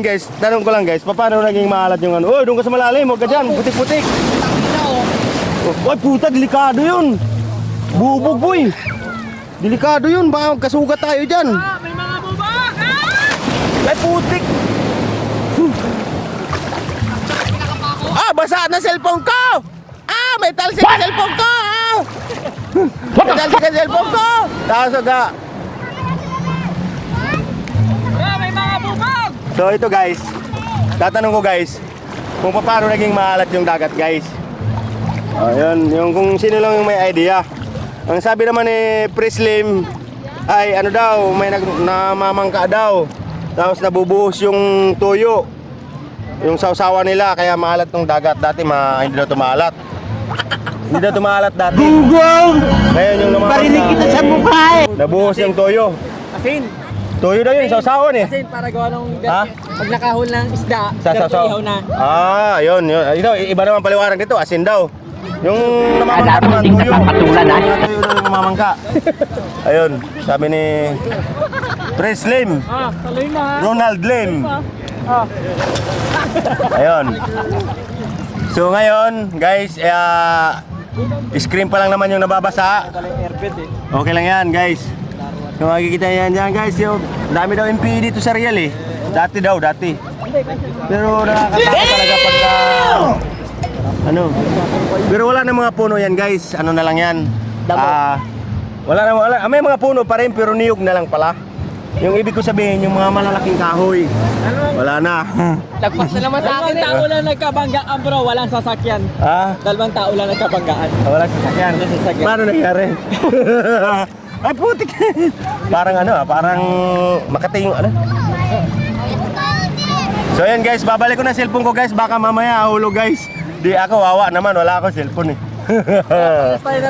yan guys, tanong ko lang guys, paano naging maalat yung ano? Oh, doon ka sa malalim, huwag ka dyan, putik-putik. Oh, Ay, puta, delikado yun. Bubog, boy. Delikado yun, baka kasugat tayo dyan. Ah, may mga bubak! Ah! Ay, putik. Ah, basa na cellphone ko! Ah, may talsik sa cellphone ko! Ah! May talsik sa cellphone ko! Tapos aga. So ito guys, tatanong ko guys, kung paano naging maalat yung dagat guys. Ayun, yung kung sino lang yung may idea. Ang sabi naman ni Preslim ay ano daw, may nag, namamangka daw. Tapos nabubuhos yung tuyo. Yung sausawa nila kaya maalat ng dagat. Dati ma, hindi daw tumalat. Hindi daw tumalat dati. Ngayon yung namamangka. kita sa mukha Nabuhos yung tuyo. Asin! Tuyo daw yun, sausawan eh. Asin para gawa ng... Ha? Pag nakahol ng isda, Sa sasaw. ihaw na. Ah, yun, yun. Ito, iba naman paliwanag dito, asin daw. Yung namamangka naman, tuyo. Patulan, ha? Yung Tuyo daw yung mamamangka. Ayun, sabi ni Pres Lim, Ah, tuloy na ha. Ronald Lim. Ah. Ayun. So ngayon, guys, eh, ah, screen pa lang naman yung nababasa. Okay lang yan, guys. Kung makikita yan dyan, guys, yung dami daw MP dito sa Real eh. Dati daw, dati. Pero nakakatakot talaga pagka... Ano? Pero wala na mga puno yan, guys. Ano na lang yan? Ah, wala na, wala. Ah, may mga puno pa rin, pero niyog na lang pala. Yung ibig ko sabihin, yung mga malalaking kahoy. Wala na. Lagpas na naman sa akin. Dalawang tao lang nagkabanggaan bro, walang sasakyan. ah? Dalawang tao lang nagkabanggaan. Ah, Wala sasakyan. Wala sasakyan. Paano nangyari? Ay, putik. parang ano, ah, parang Makati yung ano. So yan guys, babalik ko na cellphone ko guys. Baka mamaya ahulog guys. Di ako, wawa naman. Wala akong cellphone eh. Tayo